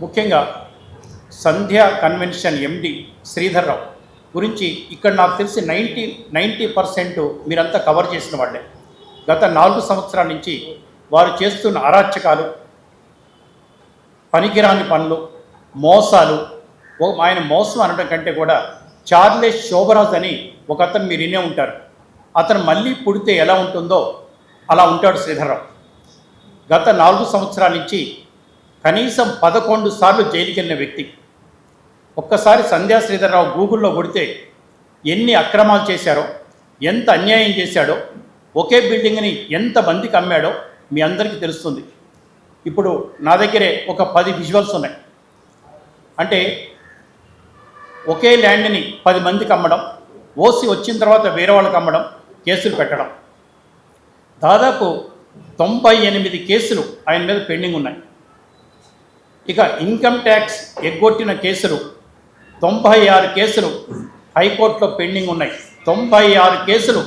ముఖ్యంగా సంధ్యా convention MD Sridhar Rao గురించి ఇక్కడ నాకు తెలిసి నైంటీ నైంటీ పర్సెంట్ మీరంతా కవర్ చేసిన వాళ్ళే. గత నాలుగు సంవత్సరాల నుంచి వారు చేస్తున్న అరాచకాలు పనికిరాని పనులు మోసాలు ఓ- ఆయన మోసం అనడం కంటే కూడా చార్లెస్ శోభరాజ్ అని ఒక అతను మీరు వినే ఉంటారు. అతను మళ్ళీ పుడితే ఎలా ఉంటుందో అలా ఉంటాడు శ్రీధర్రావు. గత నాలుగు సంవత్సరాల నుంచి కనీసం పదకొండు సార్లు జైలుకి వెళ్ళిన వ్యక్తి. ఒక్కసారి సంధ్యా శ్రీధర్రావు గూగుల్లో కొడితే ఎన్ని అక్రమాలు చేశారో ఎంత అన్యాయం చేశాడో ఒకే బిల్డింగ్ని ఎంతమందికి అమ్మాడో మీ అందరికీ తెలుస్తుంది. ఇప్పుడు నా దగ్గరే ఒక పది విజువల్స్ ఉన్నాయి. అంటే ఒకే ల్యాండ్ని పది మందికి అమ్మడం ఓసి వచ్చిన తర్వాత వేరే వాళ్ళకి అమ్మడం కేసులు పెట్టడం. దాదాపు తొంభై ఎనిమిది కేసులు ఆయన మీద పెండింగ్ ఉన్నాయి. ఇక ఇన్కమ్ ట్యాక్స్ ఎగ్గొట్టిన కేసులు తొంభై ఆరు కేసులు హైకోర్టులో పెండింగ్ ఉన్నాయి. తొంభై ఆరు కేసులు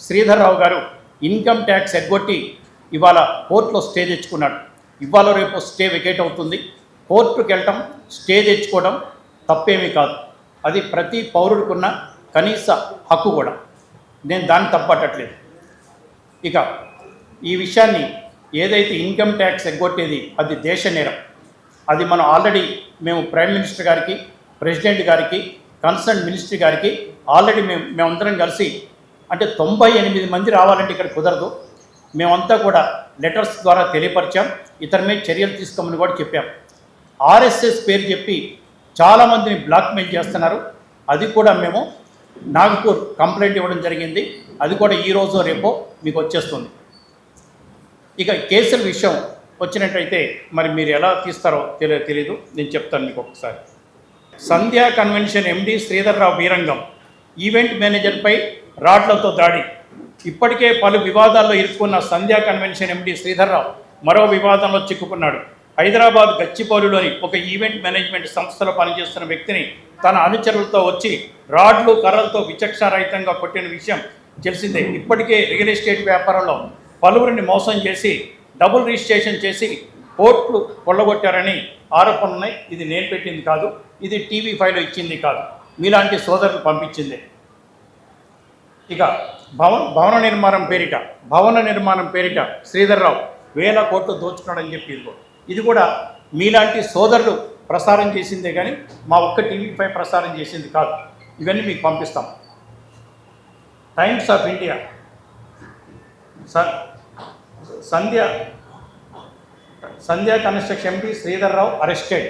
శ్రీధర్రావు గారు ఇన్కమ్ ట్యాక్స్ ఎగ్గొట్టి ఇవాళ కోర్టులో స్టే తెచ్చుకున్నాడు. ఇవాళ రేపు స్టే వెకేట్ అవుతుంది. కోర్టుకు వెళ్ళటం స్టే తెచ్చుకోవడం తప్పేమీ కాదు. అది ప్రతి పౌరుడికున్న కనీస హక్కు కూడా. నేను దాన్ని తప్పట్టట్లేదు. ఇక ఈ విషయాన్ని ఏదైతే ఇన్కమ్ ట్యాక్స్ ఎగ్గొట్టేది అది దేశ నేరం. అది మనం ఆల్రెడీ మేము ప్రైమ్ మినిస్టర్ గారికి ప్రెసిడెంట్ గారికి కన్సర్న్ మినిస్టర్ గారికి ఆల్రెడీ మేము మేమందరం కలిసి అంటే తొంభై ఎనిమిది మంది రావాలంటే ఇక్కడ కుదరదు. మేమంతా కూడా లెటర్స్ ద్వారా తెలియపరిచాం. ఇతరమే మీద చర్యలు తీసుకోమని కూడా చెప్పాం. ఆర్ఎస్ఎస్ పేరు చెప్పి చాలామందిని బ్లాక్మెయిల్ చేస్తున్నారు. అది కూడా మేము నాగపూర్ కంప్లైంట్ ఇవ్వడం జరిగింది. అది కూడా ఈ రోజు రేపో మీకు వచ్చేస్తుంది. ఇక కేసుల విషయం వచ్చినట్టయితే మరి మీరు ఎలా తీస్తారో తెలియ తెలీదు. నేను చెప్తాను మీకు ఒకసారి. సంధ్యా కన్వెన్షన్ ఎండి శ్రీధర్రావు వీరంగం ఈవెంట్ మేనేజర్పై రాడ్లతో దాడి. ఇప్పటికే పలు వివాదాల్లో ఇరుక్కున్న సంధ్యా కన్వెన్షన్ ఎండి శ్రీధర్రావు మరో వివాదంలో చిక్కుకున్నాడు. హైదరాబాద్ గచ్చిపౌలిలోని ఒక ఈవెంట్ మేనేజ్మెంట్ సంస్థలో పనిచేస్తున్న వ్యక్తిని తన అనుచరులతో వచ్చి రాడ్లు కర్రలతో విచక్షణారహితంగా కొట్టిన విషయం తెలిసిందే. ఇప్పటికే రియల్ ఎస్టేట్ వ్యాపారంలో పలువురిని మోసం చేసి డబుల్ రిజిస్ట్రేషన్ చేసి కోర్టులు కొల్లగొట్టారని ఆరోపణలు ఉన్నాయి. ఇది నేను పెట్టింది కాదు. ఇది టీవీ ఫైవ్లో ఇచ్చింది కాదు. మీలాంటి సోదరులు పంపించింది. ఇక భవన భవన నిర్మాణం పేరిట భవన నిర్మాణం పేరిట శ్రీధర్రావు వేల కోట్లు దోచుకున్నాడని చెప్పి ఇది కూడా మీలాంటి సోదరులు ప్రసారం చేసిందే కానీ మా ఒక్క టీవీ ఫైవ్ ప్రసారం చేసింది కాదు. ఇవన్నీ మీకు పంపిస్తాం. Times of India. Sir Sandhya Sandhya construction MP Sridhar Rao arrested.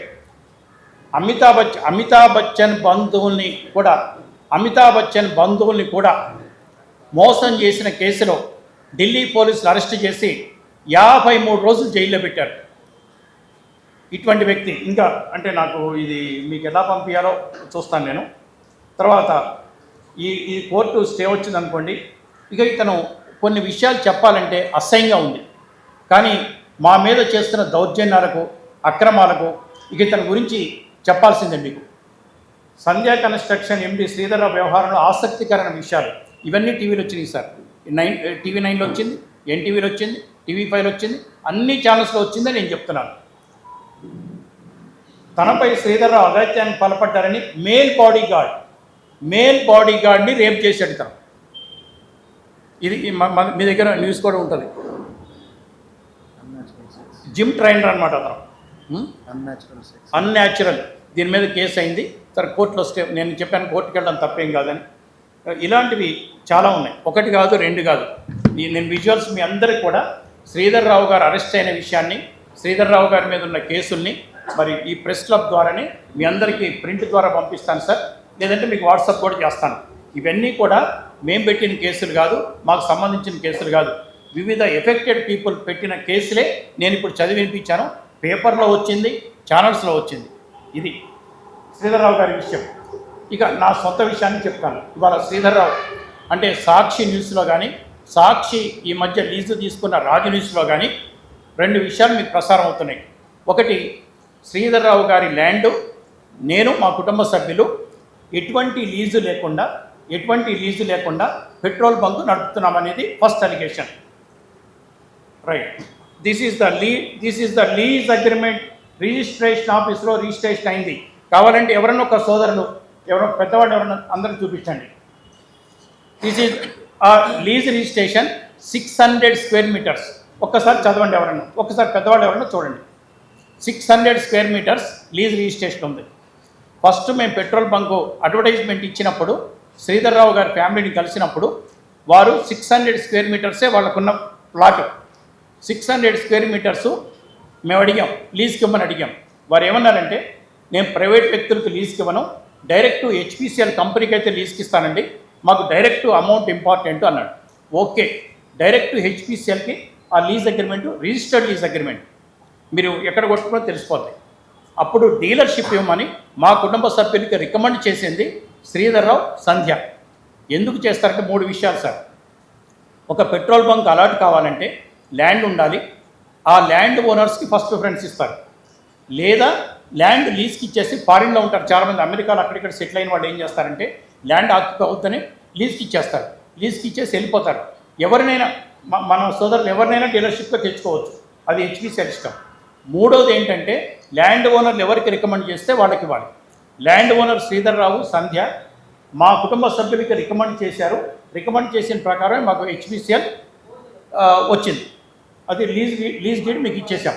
Amitabh Bachchan Amitabh Bachchan బంధువుల్ని కూడా అమితాబ్ బచ్చన్ బంధువుల్ని కూడా మోసం చేసిన కేసులో ఢిల్లీ పోలీసులు అరెస్ట్ చేసి యాభై మూడు రోజులు జైల్లో పెట్టారు. ఇటువంటి వ్యక్తి ఇంకా అంటే నాకు ఇది మీకు ఎలా పంపించాలో చూస్తాను నేను. తర్వాత ఈ ఈ కోర్టు స్టే వచ్చింది అనుకోండి ఇక ఇతను కొన్ని విషయాలు చెప్పాలంటే అసహ్యంగా ఉంది. కానీ మా మీద చేస్తున్న దౌర్జన్యాలకు అక్రమాలకు ఇక ఇతని గురించి చెప్పాల్సిందే మీకు. సంధ్యా కన్స్ట్రక్షన్ ఎండి శ్రీధర వ్యవహారంలో ఆసక్తికరమైన విషయాలు. ఇవన్నీ టీవీలో వచ్చినాయి సార్. నైన్ టీవీ నైన్లో వచ్చింది ఎన్టీవీలో వచ్చింది టీవీ ఫైవ్లో వచ్చింది అన్ని ఛానల్స్లో వచ్చిందని నేను చెప్తున్నాను. తనపై శ్రీధర్రావు అగత్యాన్ని పాల్పడ్డారని male body guard male body గార్డ్ని రేప్ చేశాడు తను ఇది మ- దగ్గర న్యూస్ కూడా ఉంటుంది. జిమ్ ట్రైనర్ అనమాట అతను? అన్యాచురల్ అన్యాచురల్ దీని మీద కేసు అయింది. సరే కోర్టులో స్టే నేను చెప్పాను కోర్టుకి వెళ్ళడం తప్పేం కాదని. ఇలాంటివి చాలా ఉన్నాయి. ఒకటి కాదు రెండు కాదు. ఈ నేను విజువల్స్ మీ అందరికి కూడా శ్రీధర్ రావు గారు అరెస్ట్ అయిన విషయాన్ని శ్రీధర్ రావు గారి మీద ఉన్న కేసుల్ని మరి ఈ ప్రెస్ క్లబ్ ద్వారానే మీ అందరికీ ప్రింట్ ద్వారా పంపిస్తాను సార్ లేదంటే మీకు వాట్సాప్ కూడా చేస్తాను. ఇవన్నీ కూడా మేము పెట్టిన కేసులు కాదు మాకు సంబంధించిన కేసులు కాదు. వివిధ ఎఫెక్టెడ్ పీపుల్ పెట్టిన కేసులే నేను ఇప్పుడు చదివి వినిపించాను. పేపర్లో వచ్చింది ఛానల్స్లో వచ్చింది. ఇది శ్రీధర్రావు గారి విషయం. ఇక నా సొంత విషయాన్ని చెప్తాను. ఇవాళ శ్రీధర్రావు అంటే సాక్షి న్యూస్లో కానీ సాక్షి ఈ మధ్య లీజు తీసుకున్న రాజు న్యూస్లో కానీ రెండు విషయాలు మీకు ప్రసారం అవుతున్నాయి. ఒకటి శ్రీధర్రావు గారి ల్యాండ్ నేను మా కుటుంబ సభ్యులు ఎటువంటి లీజు లేకుండా ఎటువంటి లీజు లేకుండా petrol bunk నడుపుతున్నామనేది first allegation. Right this is the Lee this is the lease agreement registration ఆఫీస్లో రిజిస్ట్రేషన్ అయింది. కావాలంటే ఎవరన్నా ఒక సోదరులు ఎవరో పెద్దవాళ్ళు ఎవరన్నా అందరూ చూపించండి. This is a lease registration six hundred square metres ఒక్కసారి చదవండి ఎవరన్నా. ఒక్కసారి పెద్దవాళ్ళు ఎవరన్నా చూడండి. Six hundred square metres lease registration ఉంది. ఫస్ట్ మేము పెట్రోల్ బంకు అడ్వర్టైజ్మెంట్ ఇచ్చినప్పుడు శ్రీధర్రావు గారి ఫ్యామిలీని కలిసినప్పుడు వారు సిక్స్ హండ్రెడ్ స్క్వేర్ మీటర్సే వాళ్ళకున్న plot. Six hundred square metres మేము అడిగాం లీజ్కి ఇవ్వమని అడిగాం. వారు ఏమన్నారంటే నేను ప్రైవేట్ వ్యక్తులకు లీజ్కి ఇవ్వను డైరెక్ట్ హెచ్పిసిఎల్ కంపెనీకి అయితే లీజ్కి ఇస్తానండి మాకు డైరెక్ట్ అమౌంట్ ఇంపార్టెంట్ అన్నాడు. ఓకే డైరెక్ట్ హెచ్పిసిఎల్కి ఆ lease agreement registered lease agreement. మీరు ఎక్కడ కొట్టుకున్నా తెలిసిపోతాయి అప్పుడు డీలర్షిప్ ఇవ్వమని మా కుటుంబ సభ్యులకి రికమెండ్ చేసింది శ్రీధర్రావు సంధ్య. ఎందుకు చేస్తారంటే మూడు విషయాలు సార్. ఒక పెట్రోల్ బంక్ అలాట్ కావాలంటే ల్యాండ్ ఉండాలి. ఆ ల్యాండ్ ఓనర్స్కి ఫస్ట్ ప్రిఫరెన్స్ ఇస్తారు. లేదా ల్యాండ్ లీజ్కి ఇచ్చేసి ఫారిన్లో ఉంటారు. చాలామంది అమెరికాలో అక్కడిక్కడ సెటిల్ అయిన వాళ్ళు ఏం చేస్తారంటే ల్యాండ్ ఆక్యుపై అవుతుందని లీజ్కి ఇచ్చేస్తారు. లీజ్కి ఇచ్చేసి వెళ్ళిపోతారు. ఎవరినైనా మన సోదరులు ఎవరినైనా డీలర్షిప్గా తెచ్చుకోవచ్చు. అది హెచ్పీసీ ఇష్టం మూడోది ఏంటంటే ల్యాండ్ ఓనర్లు ఎవరికి రికమెండ్ చేస్తే వాళ్ళకి ఇవ్వాలి. ల్యాండ్ ఓనర్ శ్రీధర్రావు సంధ్య మా కుటుంబ సభ్యులకి రికమెండ్ చేశారు. రికమెండ్ చేసిన ప్రకారం మాకు హెచ్పిసిఎల్ వచ్చింది. అది లీజ్ లీజ్ డీడ్ మీకు ఇచ్చేసాం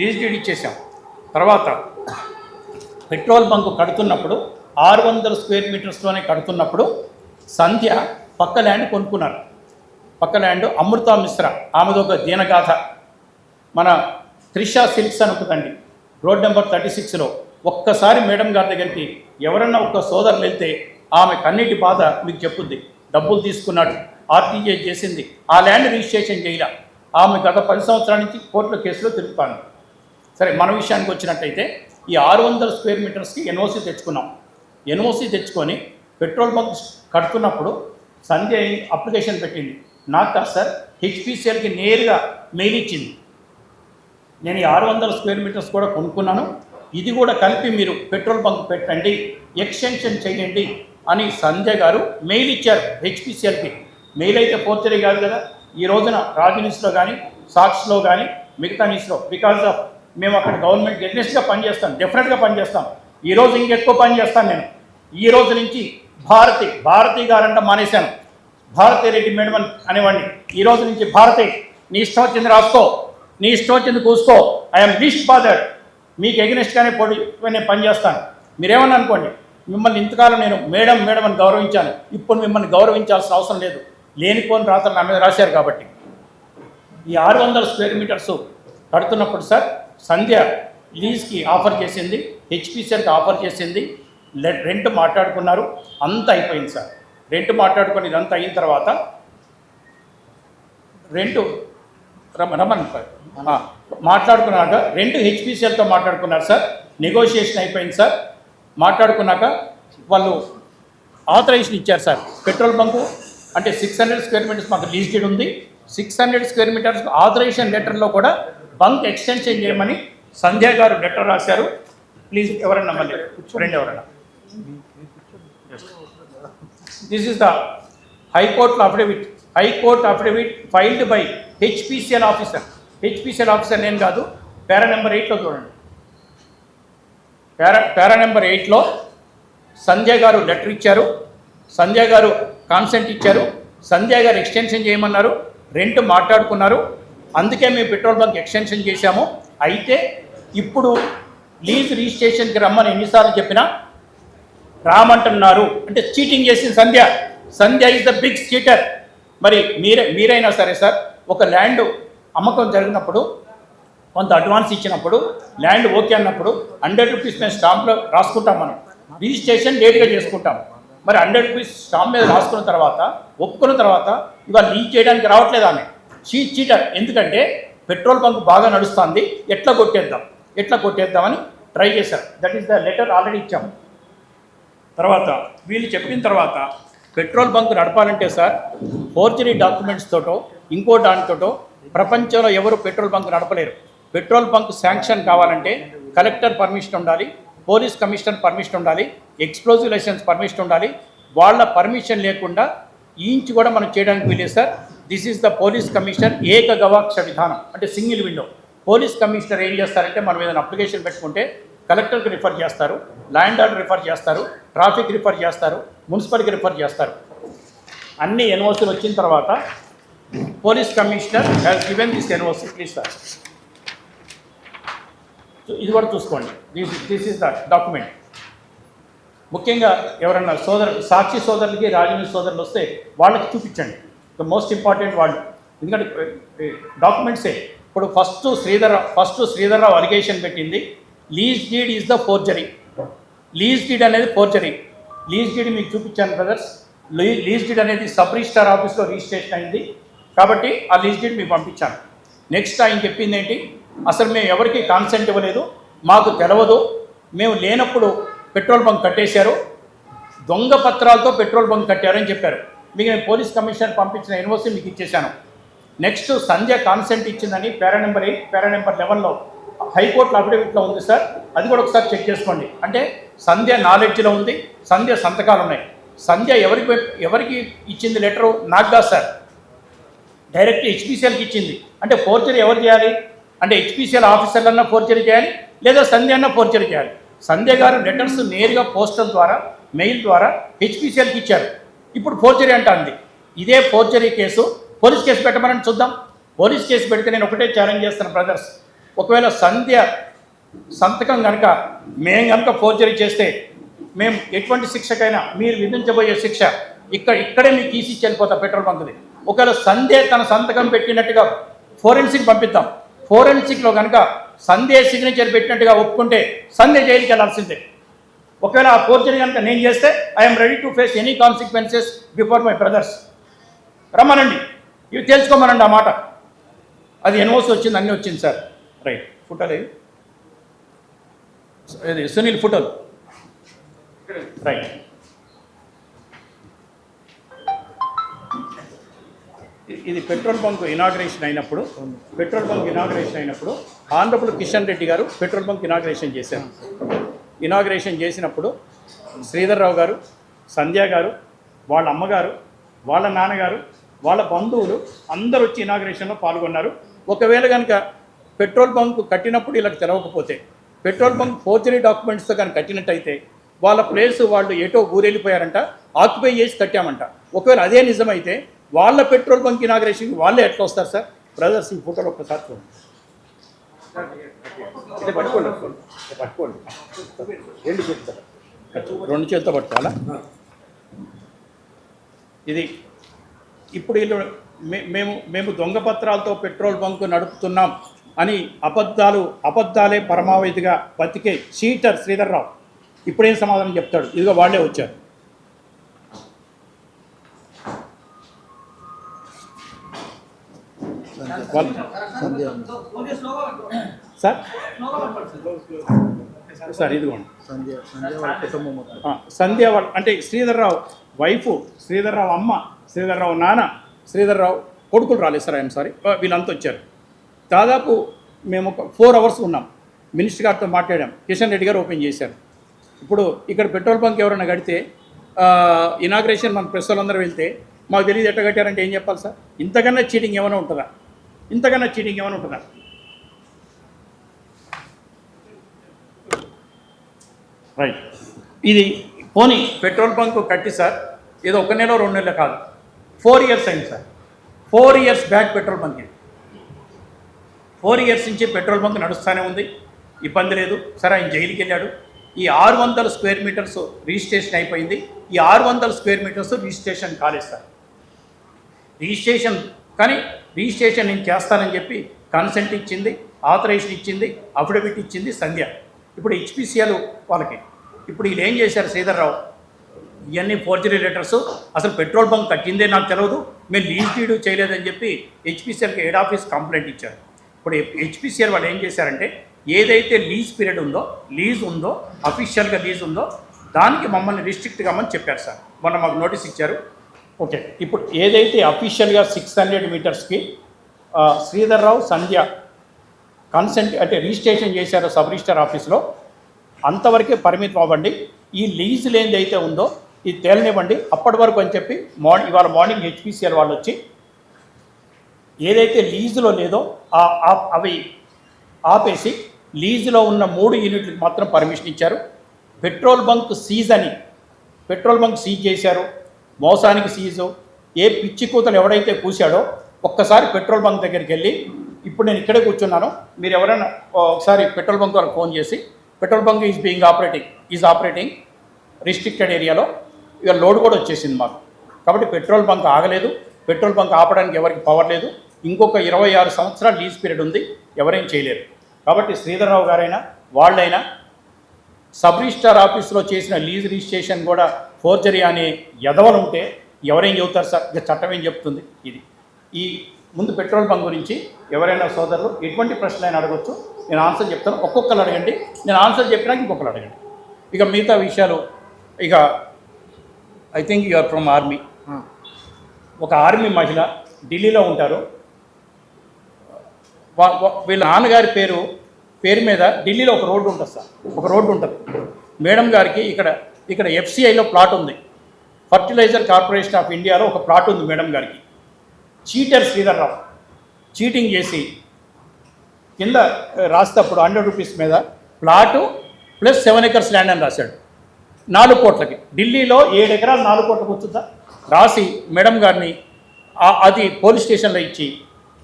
లీజ్ డీడ్ ఇచ్చేసాం తర్వాత పెట్రోల్ బంక్ కడుతున్నప్పుడు ఆరు వందల స్క్వేర్ మీటర్స్లోనే కడుతున్నప్పుడు సంధ్య పక్క ల్యాండ్ కొనుక్కున్నారు. పక్క ల్యాండ్ అమృత మిశ్ర ఆమెదొక దీనగాథ. మన త్రిషా సిల్క్స్ అని ఉంటుందండి రోడ్ నెంబర్ థర్టీ సిక్స్లో ఒక్కసారి మేడం గారి దగ్గరికి ఎవరన్నా ఒక్క సోదరులు వెళ్తే ఆమె కన్నీటి బాధ మీకు చెప్పుద్ది. డబ్బులు తీసుకున్నాడు ఆర్టీజే చేసింది ఆ ల్యాండ్ రిజిస్ట్రేషన్ చేయాల ఆమె గత పది సంవత్సరాల నుంచి కోర్టులో కేసులో తిరుగుతాను సరే మన విషయానికి వచ్చినట్టయితే ఈ ఆరు వందల స్క్వేర్ మీటర్స్కి ఎన్ఓసి తెచ్చుకున్నాం. ఎన్ఓసి తెచ్చుకొని పెట్రోల్ బంక్ కడుతున్నప్పుడు సంజయ్ అప్లికేషన్ పెట్టింది. నాకు కాదు సార్ హెచ్పిసిఎల్కి నేరుగా మెయిల్ ఇచ్చింది. నేను ఈ ఆరు వందల స్క్వేర్ మీటర్స్ కూడా కొనుక్కున్నాను. ఇది కూడా కలిపి మీరు పెట్రోల్ బంక్ పెట్టండి ఎక్స్టెన్షన్ చేయండి అని సంధ్య గారు మెయిల్ ఇచ్చారు హెచ్పిసిఎల్కి. మెయిల్ అయితే పోర్చరీ కాదు కదా ఈ రోజున రాజు న్యూస్లో కానీ సాక్షిలో కానీ మిగతా న్యూస్లో బికాజ్ ఆఫ్ మేము అక్కడ గవర్నమెంట్ ఎగ్నెస్ట్గా పనిచేస్తాం డెఫినెట్గా పనిచేస్తాం. ఈరోజు ఇంకెక్కువ పని చేస్తాను నేను. ఈ రోజు నుంచి భారతి భారతి గారంట మానేశాను. భారతి రెడ్డి మేడం అనేవాడిని. ఈ రోజు నుంచి భారతి నీ ఇష్టం వచ్చింది రాసుకో నీ ఇష్టం వచ్చింది కూసుకో. ఐఎమ్ లీస్ట్ బాదర్డ్ మీకు ఎగ్నెస్ట్గానే పొడి నేను పనిచేస్తాను మీరేమన్నా అనుకోండి మిమ్మల్ని ఇంతకాలం నేను మేడం మేడం అని గౌరవించాను. ఇప్పుడు మిమ్మల్ని గౌరవించాల్సిన అవసరం లేదు. లేనిపోని రాత్రి నా మీద రాశారు కాబట్టి. ఈ ఆరు వందల స్క్వేర్ మీటర్స్ కడుతున్నప్పుడు సార్ సంధ్య లీజ్కి ఆఫర్ చేసింది హెచ్పిసిఎల్కి ఆఫర్ చేసింది రెంట్ మాట్లాడుకున్నారు అంతా అయిపోయింది సార్. రెంట్ మాట్లాడుకొని ఇదంతా అయిన తర్వాత రెంటు రమ రమన్ మాట్లాడుకున్నాక రెండు హెచ్పిసిఎల్తో మాట్లాడుకున్నారు సార్. నెగోషియేషన్ అయిపోయింది సార్. మాట్లాడుకున్నాక వాళ్ళు ఆథరైజేషన్ ఇచ్చారు సార్. పెట్రోల్ బంకు అంటే సిక్స్ హండ్రెడ్ స్క్వేర్ మీటర్స్ మాకు లీజ్డ్ ఉంది. Six hundred square metres authorisation లెటర్లో కూడా బంక్ ఎక్స్టెన్షన్ చేయమని సంధ్య గారు లెటర్ రాశారు. ప్లీజ్ ఎవరన్నా మళ్ళీ ఫ్రెండ్ ఎవరన్నా. This is the high court affidavit high court affidavit filed by HPCL officer HPCL officer నేను కాదు పేరా నెంబర్ ఎయిట్లో చూడండి. పేరా పేరా నెంబర్ ఎయిట్లో సంధ్య గారు లెటర్ ఇచ్చారు సంధ్య గారు కాన్సెంట్ ఇచ్చారు సంధ్య గారు ఎక్స్టెన్షన్ చేయమన్నారు రెంట్ మాట్లాడుకున్నారు. అందుకే మేము పెట్రోల్ బంక్ ఎక్స్టెన్షన్ చేశాము. అయితే ఇప్పుడు లీజ్ రిజిస్ట్రేషన్కి రమ్మని ఎన్నిసార్లు చెప్పినా రామంటున్నారు. అంటే చీటింగ్ చేసింది Sandhya. Sandhya is the big cheater మరి మీరే మీరైనా సరే సార్ ఒక ల్యాండ్ అమ్మకం జరిగినప్పుడు కొంత అడ్వాన్స్ ఇచ్చినప్పుడు ల్యాండ్ ఓకే అన్నప్పుడు హండ్రెడ్ రూపీస్ మేము స్టాంప్లో రాసుకుంటాం మనం. రిజిస్ట్రేషన్ లేట్గా చేసుకుంటాం. మరి హండ్రెడ్ రూపీస్ స్టాంప్ మీద రాసుకున్న తర్వాత ఒప్పుకున్న తర్వాత ఇవాళ లీజ్ చేయడానికి రావట్లేదు ఆమె. చీ చీటర్ ఎందుకంటే పెట్రోల్ బంక్ బాగా నడుస్తుంది. ఎట్లా కొట్టేద్దాం? ఎట్లా కొట్టేద్దామని ట్రై చేశారు. That is the letter already ఇచ్చాము. తర్వాత వీళ్ళు చెప్పిన తర్వాత పెట్రోల్ బంక్ నడపాలంటే సార్ ఫోర్జరీ డాక్యుమెంట్స్ తోటో ఇంకో దానితోటో ప్రపంచంలో ఎవరు పెట్రోల్ బంక్ నడపలేరు. పెట్రోల్ బంక్ శాంక్షన్ కావాలంటే కలెక్టర్ పర్మిషన్ ఉండాలి పోలీస్ కమిషనర్ పర్మిషన్ ఉండాలి ఎక్స్ప్లోజివ్ లైసెన్స్ పర్మిషన్ ఉండాలి. వాళ్ళ పర్మిషన్ లేకుండా ఈంచి కూడా మనం చేయడానికి వీలేదు sir. This is the police commissioner ఏక గవాక్ష విధానం అంటే సింగిల్ విండో. పోలీస్ కమిషనర్ ఏం చేస్తారంటే మనం ఏదైనా అప్లికేషన్ పెట్టుకుంటే కలెక్టర్కి రిఫర్ చేస్తారు ల్యాండ్ ఆర్డర్ రిఫర్ చేస్తారు ట్రాఫిక్ రిఫర్ చేస్తారు మున్సిపల్కి రిఫర్ చేస్తారు. అన్ని ఎన్ఓసీలు వచ్చిన తర్వాత police commissioner has given this NOC please sir so ఇది కూడా చూసుకోండి. This this is the document ముఖ్యంగా ఎవరన్నా సోదరు సాక్షి సోదరులకి రాజనీతి సోదరులు వస్తే వాళ్ళకి చూపించండి. ద మోస్ట్ ఇంపార్టెంట్ వాళ్ళు. ఎందుకంటే డాక్యుమెంట్సే ఇప్పుడు first Sridhar first Sridhar Rao allegation పెట్టింది. Lease deed is the forgery lease deed అనేది ఫోర్జరీ లీజ్ డీడ్ మీకు చూపించాను బ్రదర్స్ లీజ్ డీడ్ అనేది సబ్ రిజిస్టార్ ఆఫీస్లో రిజిస్ట్రేషన్ అయింది. కాబట్టి ఆ లిస్ట్ డీడ్ మీకు పంపించాను. నెక్స్ట్ ఆయన చెప్పింది ఏంటి? అసలు మేము ఎవరికి కాన్సెంట్ ఇవ్వలేదు మాకు తెలవదు మేము లేనప్పుడు పెట్రోల్ బంక్ కట్టేశారు దొంగ పత్రాలతో పెట్రోల్ బంక్ కట్టారని చెప్పారు. మీకు నేను పోలీస్ కమిషనర్ పంపించిన ఎన్ఓసి మీకు ఇచ్చేశాను. నెక్స్ట్ సంధ్య కాన్సెంట్ ఇచ్చిందని para number eight para number లెవెన్లో high court అఫిడవిట్లో ఉంది సార్. అది కూడా ఒకసారి చెక్ చేసుకోండి. అంటే సంధ్య నాలెడ్జ్లో ఉంది సంధ్య సంతకాలు ఉన్నాయి. సంధ్య ఎవరికి ఎవరికి ఇచ్చింది లెటరు? నాకు కాదు సార్. డైరెక్ట్ హెచ్పిసిఎల్కి ఇచ్చింది. అంటే ఫోర్జరీ ఎవరు చేయాలి? అంటే హెచ్పిసిఎల్ ఆఫీసర్లన్నా ఫోర్జరీ చేయాలి లేదా సంధ్య అన్న ఫోర్జరీ చేయాలి? సంధ్య గారు లెటర్స్ నేరుగా పోస్టల్ ద్వారా మెయిల్ ద్వారా హెచ్పిసిఎల్కి ఇచ్చారు. ఇప్పుడు ఫోర్జరీ అంటుంది. ఇదే ఫోర్జరీ కేసు పోలీస్ కేసు పెట్టమని చూద్దాం. పోలీస్ కేసు పెడితే నేను ఒకటే ఛాలెంజ్ చేస్తాను బ్రదర్స్ ఒకవేళ సంధ్య సంతకం కనుక మేము కనుక ఫోర్జరీ చేస్తే మేము ఎటువంటి శిక్షకైనా మీరు విధించబోయే శిక్ష ఇక్కడ ఇక్కడే మీకు తీసి చనిపోతా పెట్రోల్ బంక్ది. ఒకవేళ సందే తన సంతకం పెట్టినట్టుగా ఫోరెన్సిక్ పంపిద్దాం. ఫోరెన్సిక్లో కనుక సందే సిగ్నేచర్ పెట్టినట్టుగా ఒప్పుకుంటే సందే జైలుకి వెళ్ళాల్సిందే. ఒకవేళ ఆ ఫోర్జరీ కనుక నేను చేస్తే I'm ready to face any consequences before my brothers రమ్మనండి. ఇవి తెలుసుకోమనండి ఆ మాట. అది ఎన్ఓసి వచ్చింది అన్నీ వచ్చింది సార్. రైట్. ఫోటోలు ఇది సునీల్ ఫోటోలు. రైట్. ఇది పెట్రోల్ బంక్ ఇనాగ్రేషన్ అయినప్పుడు పెట్రోల్ బంక్ ఇనాగ్రేషన్ అయినప్పుడు ఆంధ్రపుల్ కిషన్ రెడ్డి గారు పెట్రోల్ బంక్ ఇనాగ్రేషన్ చేశారు. ఇనాగ్రేషన్ చేసినప్పుడు శ్రీధర్రావు గారు సంధ్య గారు వాళ్ళ అమ్మగారు వాళ్ళ నాన్నగారు వాళ్ళ బంధువులు అందరూ వచ్చి ఇనాగ్రేషన్లో పాల్గొన్నారు. ఒకవేళ కనుక పెట్రోల్ బంక్ కట్టినప్పుడు వీళ్ళకి తెలవకపోతే పెట్రోల్ బంక్ ఫోర్జరీ డాక్యుమెంట్స్తో కానీ కట్టినట్టయితే వాళ్ళ ప్లేస్ వాళ్ళు ఎటో ఊరెళ్ళిపోయారంట ఆక్యుపై చేసి కట్టామంట. ఒకవేళ అదే నిజమైతే వాళ్ళ పెట్రోల్ బంక్ ఇనాగ్రేషన్కి వాళ్ళే ఎట్లా వస్తారు సార్? బ్రదర్స్ ఈ ఫోటోలు ఒక్కసారి చూడండి. పట్టుకోండి పట్టుకోండి. రెండు చేతులు రెండు చేతులతో పట్టుకోవాలా? ఇది ఇప్పుడు వీళ్ళు మేము మేము దొంగ పత్రాలతో పెట్రోల్ బంకు నడుపుతున్నాం అని అబద్ధాలు అబద్ధాలే పరమావధిగా బతికే చీటర్ శ్రీధర్రావు. ఇప్పుడేం సమాధానం చెప్తాడు? ఇదిగో వాళ్ళే వచ్చారు. వాళ్ళు సార్? సార్ ఇదిగోండి. సంధ్య సంధ్య వాళ్ళ అంటే శ్రీధర్రావు వైఫ్ శ్రీధర్రావు అమ్మ శ్రీధర్రావు నాన్న శ్రీధర్రావు కొడుకులు రాలేదు సార్ ఐఎమ్ సారీ. వీళ్ళంతా వచ్చారు. దాదాపు మేము ఒక ఫోర్ అవర్స్ ఉన్నాం. మినిస్టర్ గారితో మాట్లాడాం. కిషన్ రెడ్డి గారు ఓపెన్ చేశారు. ఇప్పుడు ఇక్కడ పెట్రోల్ బంక్ ఎవరైనా కడితే ఇనాగ్రేషన్ మన ప్రెస్ వాళ్ళందరూ వెళ్తే మాకు తెలియదు ఎట్లా కట్టారంటే ఏం చెప్పాలి సార్? ఇంతకన్నా చీటింగ్ ఏమైనా ఉంటుందా? ఇంతకన్నా చీటింగ్ ఏమైనా ఉంటుందా? రైట్ ఇది పోనీ పెట్రోల్ బంక్ కట్టి సార్ ఏదో ఒక నెల రెండు నెలలు కాదు. ఫోర్ ఇయర్స్ అయింది sir. Four years back petrol bunk ఇది. ఫోర్ ఇయర్స్ నుంచి పెట్రోల్ బంక్ నడుస్తూనే ఉంది. ఇబ్బంది లేదు. సరే ఆయన జైలుకి వెళ్ళాడు. ఈ ఆరు వందల స్క్వేర్ మీటర్స్ రిజిస్ట్రేషన్ అయిపోయింది. ఈ ఆరు వందల స్క్వేర్ మీటర్స్ రిజిస్ట్రేషన్ కాలేదు సార్. రిజిస్ట్రేషన్ కానీ రిజిస్ట్రేషన్ నేను చేస్తానని చెప్పి కన్సెంట్ ఇచ్చింది ఆథరైజేషన్ ఇచ్చింది అఫిడవిట్ ఇచ్చింది సంధ్య. ఇప్పుడు హెచ్పిసిఎల్ వాళ్ళకి. ఇప్పుడు వీళ్ళు ఏం చేశారు శ్రీధర్రావు? ఇవన్నీ ఫోర్జరీ లెటర్స్. అసలు పెట్రోల్ బంక్ కట్టిందే నాకు తెలియదు మేము లీజ్ డీడ్ చేయలేదని చెప్పి హెచ్పిసిఎల్కి హెడ్ ఆఫీస్ కంప్లైంట్ ఇచ్చారు. ఇప్పుడు హెచ్పిసిఎల్ వాళ్ళు ఏం చేశారంటే ఏదైతే లీజ్ పీరియడ్ ఉందో లీజ్ ఉందో అఫీషియల్గా లీజ్ ఉందో దానికి మమ్మల్ని రిస్ట్రిక్ట్ కామని చెప్పారు సార్. మొన్న మాకు నోటీస్ ఇచ్చారు. ఓకే ఇప్పుడు ఏదైతే అఫీషియల్గా సిక్స్ హండ్రెడ్ మీటర్స్కి శ్రీధర్రావు సంధ్య కన్సెంట్ అంటే రిజిస్ట్రేషన్ చేశారో సబ్ రిజిస్టర్ ఆఫీస్లో అంతవరకే పరిమితం అవ్వండి. ఈ లీజ్ లేనిది ఉందో ఇది తేలనివ్వండి. అప్పటి వరకు అని చెప్పి మార్నింగ్ ఇవాళ మార్నింగ్ హెచ్పిసిఎల్ వాళ్ళు వచ్చి ఏదైతే లీజులో లేదో ఆ- ఆ- అవి ఆపేసి లీజులో ఉన్న మూడు యూనిట్లకు మాత్రం పర్మిషన్ ఇచ్చారు. పెట్రోల్ బంక్ సీజ్ అని పెట్రోల్ బంక్ సీజ్ చేశారు. మోసానికి సీజు. ఏ పిచ్చి కూతలు ఎవడైతే కూశాడో ఒక్కసారి పెట్రోల్ బంక్ దగ్గరికి వెళ్ళి ఇప్పుడు నేను ఇక్కడే కూర్చున్నాను. మీరు ఎవరైనా ఒకసారి పెట్రోల్ బంక్ వాళ్ళకి ఫోన్ చేసి petrol bunk is being operating is operating restricted ఏరియాలో ఇక లోడ్ కూడా వచ్చేసింది మాకు. కాబట్టి పెట్రోల్ బంక్ ఆగలేదు. పెట్రోల్ బంక్ ఆపడానికి ఎవరికి పవర్ లేదు. ఇంకొక ఇరవై ఆరు సంవత్సరాలు లీజ్ పీరియడ్ ఉంది. ఎవరేం చేయలేరు. కాబట్టి శ్రీధర్రావు గారైనా వాళ్ళైనా సబ్ రిజిస్టార్ ఆఫీస్లో చేసిన లీజ్ రిజిస్ట్రేషన్ కూడా ఫోర్జరీ అనే ఎదవలు ఉంటే ఎవరేం చెబుతారు సార్? ఇక చట్టం ఏం చెప్తుంది ఇది. ఈ ముందు పెట్రోల్ బంక్ గురించి ఎవరైనా సోదరులు ఎటువంటి ప్రశ్నలు అయినా అడగొచ్చు. నేను ఆన్సర్ చెప్తాను. ఒక్కొక్కరు అడగండి. నేను ఆన్సర్ చెప్పినాక ఇంకొకరు అడగండి. ఇక మిగతా విషయాలు ఇక I think you are from army. ఒక ఆర్మీ మహిళ ఢిల్లీలో ఉంటారు. వీళ్ళ నాన్నగారి పేరు పేరు మీద ఢిల్లీలో ఒక రోడ్డు ఉంటుంది సార్. ఒక రోడ్డు ఉంటుంది. మేడం గారికి ఇక్కడ ఇక్కడ ఎఫ్సిఐలో ప్లాట్ ఉంది. ఫర్టిలైజర్ కార్పొరేషన్ ఆఫ్ ఇండియాలో ఒక ప్లాట్ ఉంది మేడం గారికి. చీటర్ శ్రీధర్రావు. చీటింగ్ చేసి కింద రాసేటప్పుడు హండ్రెడ్ రూపీస్ మీద plot plus seven acres land అని రాశాడు. నాలుగు కోట్లకి. ఢిల్లీలో ఏడు ఎకరాలు నాలుగు కోట్లకు వచ్చిందా రాసి మేడం గారిని అది పోలీస్ స్టేషన్లో ఇచ్చి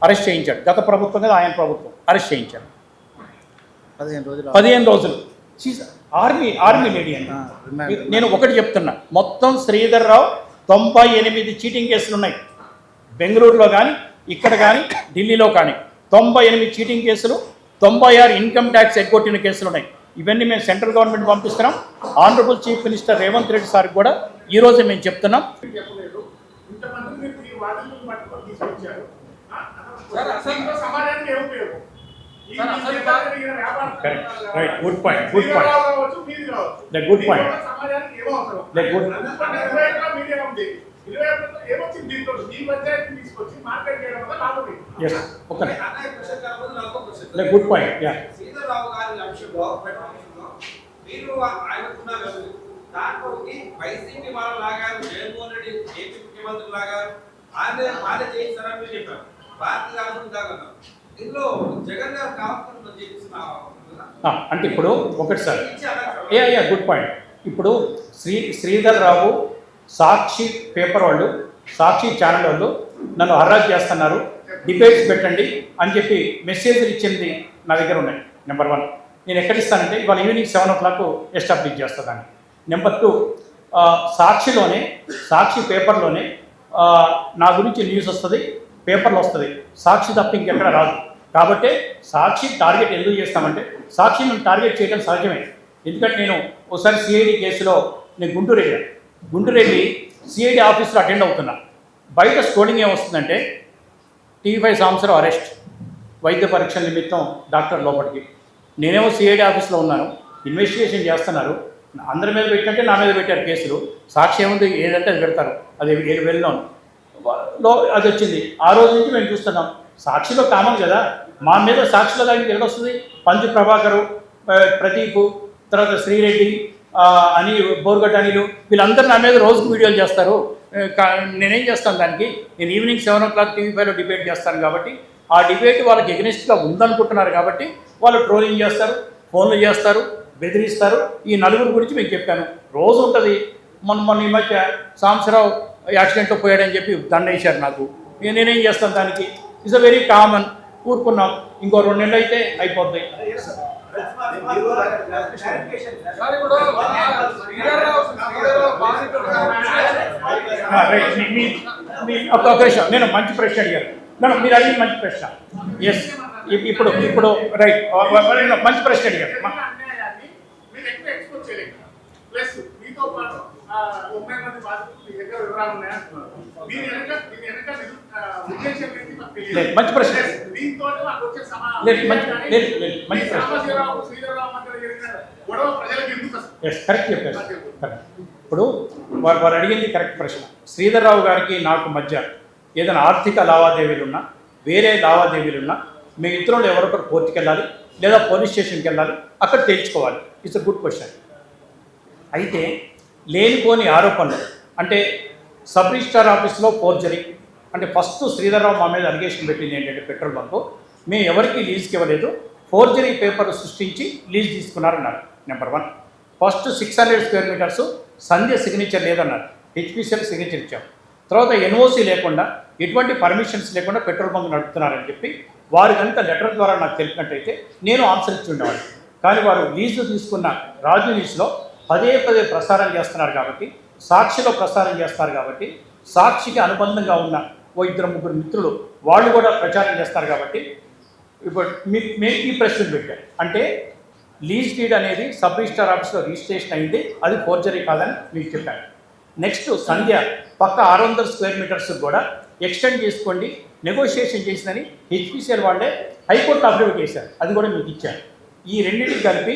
అరెస్ట్ చేయించాడు. గత ప్రభుత్వం కదా ఆయన ప్రభుత్వం. అరెస్ట్ చేయించాడు. పదిహేను రోజులు పదిహేను రోజులు. She's army army lady remand. నేను ఒకటి చెప్తున్నా. మొత్తం శ్రీధర్ రావు తొంభై ఎనిమిది చీటింగ్ కేసులు ఉన్నాయి. బెంగళూరులో కానీ ఇక్కడ కానీ ఢిల్లీలో కానీ. తొంభై ఎనిమిది చీటింగ్ కేసులు తొంభై ఆరు ఇన్కమ్ ట్యాక్స్ ఎగ్గొట్టిన కేసులు ఉన్నాయి. ఇవన్నీ మేము సెంట్రల్ గవర్నమెంట్ పంపిస్తున్నాం. Honourable chief minister Revanth Reddy సార్కి కూడా ఈ రోజే మేము చెప్తున్నాం. చెప్పలేదు ఏళ్ళలో ఏమొచ్చింది దీంట్లో? ఈ పంచాయతీ తీసుకొచ్చి మార్కెట్ చేయడం వల్ల లాభం ఏంటి? ఎస్ ఒక question. Good point ya Sita Rao గారి అంశంలో మీరు ఆయనకున్నారు దాంట్లోకి వైసీపీ వాళ్ళు లాగారు జగన్మోహన్ రెడ్డి ఏపీ ముఖ్యమంత్రి లాగారు. ఆయన ఆయన చేయించారని మీరు చెప్పారు. భారతీయ కాగలరు అంటే ఇప్పుడు ఒకటి సార్. ఏ అయ్యా గుడ్ పాయింట్ ఇప్పుడు శ్రీ శ్రీధర్ రావు సాక్షి పేపర్ వాళ్ళు సాక్షి ఛానల్ వాళ్ళు నన్ను హర్రాజ్ చేస్తున్నారు. డిబేట్స్ పెట్టండి అని చెప్పి మెసేజ్లు ఇచ్చింది నా దగ్గర ఉన్నాయి. నెంబర్ వన్ నేను ఎక్కడ ఇస్తానంటే ఇవాళ evening seven o'clock establish చేస్తాను నెంబర్ టూ సాక్షిలోనే సాక్షి పేపర్లోనే నా గురించి న్యూస్ వస్తుంది పేపర్లో వస్తుంది. సాక్షి తప్ప ఇంకెక్కడ రాదు. కాబట్టి సాక్షి టార్గెట్ ఎందుకు చేస్తామంటే సాక్షి మేము టార్గెట్ చేయడం సహజమే ఎందుకంటే నేను ఒకసారి సిఐడి కేసులో నేను గుంటూరు వెళ్ళాను గుంటూరు వెళ్ళి సిఐడి ఆఫీస్లో అటెండ్ అవుతున్నా. బయట స్కోడింగ్ ఏమొస్తుందంటే టీవీ ఫైవ్ సంవత్సరం అరెస్ట్ వైద్య పరీక్షల నిమిత్తం డాక్టర్ లోపలికి. నేనేమో సిఐడి ఆఫీస్లో ఉన్నాను ఇన్వెస్టిగేషన్ చేస్తున్నారు. అందరి మీద పెట్టినట్టే నా మీద పెట్టారు కేసులు. సాక్షి ఏముంది ఏదంటే అది పెడతారు. అది ఏడు లో అది వచ్చింది. ఆ రోజు నుంచి మేము చూస్తున్నాం. సాక్షిలో కామన్ కదా? మా మీద సాక్షిలో దానికి ఎక్కడొస్తుంది పంచు ప్రభాకరు ఆ, ప్రదీప్ తర్వాత శ్రీరెడ్డి అని బోర్గట్ అనిలు వీళ్ళందరూ నా మీద రోజుకు వీడియోలు చేస్తారు. నేనేం చేస్తాను దానికి? నేను evening seven o'clock TV ఫైవ్లో డిబేట్ చేస్తాను కాబట్టి ఆ డిబేట్ వాళ్ళకి ఎగ్నెస్ట్గా ఉందనుకుంటున్నారు కాబట్టి వాళ్ళు ట్రోలింగ్ చేస్తారు ఫోన్లు చేస్తారు బెదిరిస్తారు. ఈ నలుగురు గురించి మీకు చెప్పాను. రోజు ఉంటుంది. మొన్న మొన్న ఈ మధ్య సాంసరావు యాక్సిడెంట్లో పోయాడని చెప్పి దండ వేశారు నాకు. నేనేం చేస్తాను దానికి? ఇట్స్ అ వెరీ కామన్ ఊరుకున్నాం ఇంకో రెండు నెలలు అయితే అయిపోతాయి. ఒక నేను మంచి ప్రశ్న అడిగాను. నేను మీరు అడిగిన మంచి ప్రశ్న. ఎస్ ఇప్పుడు ఇప్పుడు రైట్ మంచి ప్రశ్న అడిగారు ముప్పై మంది బాధితులు మంచి ప్రశ్న. మంచి- ప్రశ్న. ఇప్పుడు వారు వారు అడిగింది కరెక్ట్ ప్రశ్న. శ్రీధర్రావు గారికి నాకు మధ్య ఏదైనా ఆర్థిక లావాదేవీలు ఉన్నా వేరే లావాదేవీలు ఉన్నా మీ ఇద్దరు ఎవరొకరు కోర్టుకి వెళ్ళాలి లేదా పోలీస్ స్టేషన్కి వెళ్ళాలి అక్కడ తేల్చుకోవాలి. ఇట్స్ అ గుడ్ క్వశ్చన్ అయితే లేనిపోని ఆరోపణలు. అంటే సబ్ రిజిస్టార్ ఆఫీస్లో ఫోర్జరీ. అంటే ఫస్ట్ శ్రీధర్రావు మా మీద అలిగేషన్ పెట్టింది ఏంటంటే పెట్రోల్ బంకు. మేము ఎవరికి లీజ్కి ఇవ్వలేదు. ఫోర్జరీ పేపర్ సృష్టించి lease తీసుకున్నారన్నారు number one. First six hundred square metres Sandhya signature లేదన్నారు. హెచ్పిసిఎల్ సిగ్నేచర్ ఇచ్చాం. తర్వాత ఎన్ఓసి లేకుండా ఎటువంటి పర్మిషన్స్ లేకుండా పెట్రోల్ బంక్ నడుపుతున్నారని చెప్పి వారు కనుక లెటర్ ద్వారా నాకు తెలిపినట్టయితే నేను ఆన్సర్ ఇచ్చి ఉండేవాడిని. కానీ వారు లీజు తీసుకున్న రాజు లీజ్లో పదే పదే ప్రసారం చేస్తున్నారు కాబట్టి సాక్షిలో ప్రసారం చేస్తారు కాబట్టి సాక్షికి అనుబంధంగా ఉన్న ఓ ఇద్దరు ముగ్గురు మిత్రులు వాళ్ళు కూడా ప్రచారం చేస్తారు కాబట్టి ఇప్పుడు మీ మేము ఈ ప్రశ్నలు పెట్టాం అంటే లీజ్ డీడ్ అనేది సబ్ రిజిస్టార్ ఆఫీస్లో రిజిస్ట్రేషన్ అయింది అది ఫోర్జరీ కాదని మీకు చెప్పాను నెక్స్ట్ సంధ్య పక్క ఆరు వందల స్క్వేర్ మీటర్స్ కూడా ఎక్స్టెండ్ చేసుకోండి నెగోషియేషన్ చేసిందని హెచ్పిసిఎల్ వాళ్ళే హైకోర్టు అప్రూవ్ చేశారు అది కూడా మీకు ఇచ్చాను ఈ రెండింటికి కలిపి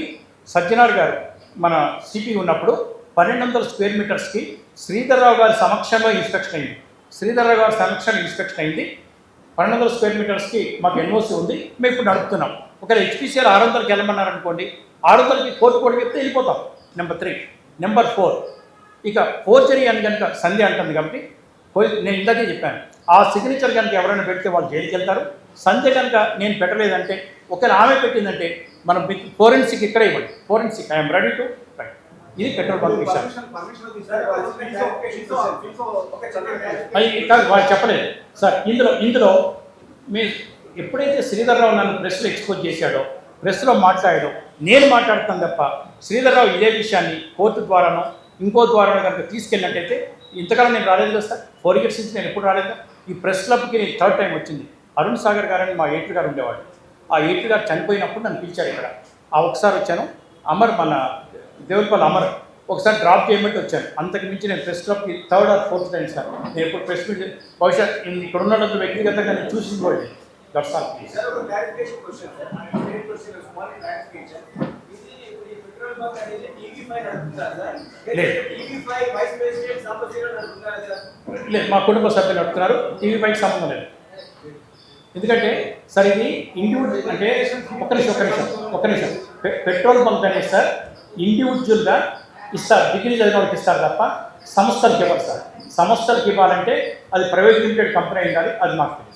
సజ్జనార్ గారు మన సిటీ ఉన్నప్పుడు పన్నెండు వందల స్క్వేర్ మీటర్స్కి శ్రీధర్రావు గారి సమక్షంలో ఇన్స్పెక్షన్ అయింది. శ్రీధర్రావు గారి సమక్షంలో ఇన్స్పెక్షన్ అయింది. పన్నెండు వందల స్క్వేర్ మీటర్స్కి మాకు ఎన్ఓసి ఉంది. మేము ఇప్పుడు నడుపుతున్నాం. ఒకవేళ హెచ్పిసిఎల్ ఆరు వందలకి వెళ్ళమన్నారు అనుకోండి ఆరు వందలకి కోర్టు కూడా చెప్తే వెళ్ళిపోతాం. Number three. Number four. ఇక ఫోర్జరీ అని కనుక సంధ్య అంటుంది కాబట్టి నేను ఇందాకే చెప్పాను ఆ సిగ్నేచర్ కనుక ఎవరైనా పెడితే వాళ్ళు జైలుకి వెళ్తారు సంధ్య కనుక నేను పెట్టలేదంటే ఒకవేళ ఆమె పెట్టిందంటే మనం ఫోరెన్సిక్ ఇక్కడే ఇవ్వండి. Forensic I'm ready to write ఇది పెట్రోల్ బంక్ విషయం కాదు వాళ్ళు చెప్పలేదు. సార్ ఇందులో ఇందులో మీ ఎప్పుడైతే శ్రీధర్రావు నన్ను ప్రెస్లో ఎక్స్పోజ్ చేశాడో ప్రెస్లో మాట్లాడాడో నేను మాట్లాడుతాను తప్ప శ్రీధర్రావు ఇదే విషయాన్ని కోర్టు ద్వారానో ఇంకో ద్వారానో కనుక తీసుకెళ్ళినట్టయితే ఇంతకాలం నేను రాలేదు కదా సార్ ఫోర్ ఇయర్స్ నుంచి నేను ఎప్పుడు రాలేదు ఈ ప్రెస్ క్లబ్కి నేను థర్డ్ టైం వచ్చింది. అరుణ్ సాగర్ గారని మా ఎయిటర్ గారు ఉండేవాడు ఆ ఎయిటర్ గారు చనిపోయినప్పుడు నన్ను పిలిచారు ఇక్కడ. ఆ ఒకసారి వచ్చాను. అమర్ మన దేవులపల్లి అమర్ ఒకసారి డ్రాప్ చేయమంటే వచ్చాను. అంతకు మించి నేను ప్రెస్ క్లబ్కి third or fourth time sir. నేను ఎప్పుడు ప్రెస్ మీట్ బహుశా ఇక్కడ ఉన్నటువంటి వ్యక్తిగతంగా నేను కూడా లేదు. That's all. ప్లీజ్ లేదు. మా కుటుంబ సభ్యులు నడుపుతున్నారు. టీవీ పైకి సంబంధం లేదు. ఎందుకంటే సార్ ఇది ఇండివిజువల్ అంటే ఒక్క నిమిషం ఒక్క నిమిషం ఒక్క నిమిషం. పె- పెట్రోల్ బంక్ అనేది సార్ ఇండివిజువల్గా ఇస్తారు డిగ్రీ చదివిన వాళ్ళకి ఇస్తారు తప్ప సంస్థలకు ఇవ్వరు సార్. సంస్థలకు ఇవ్వాలంటే అది ప్రైవేట్ లిమిటెడ్ కంపెనీ అయి ఉండాలి అది మాకు తెలియదు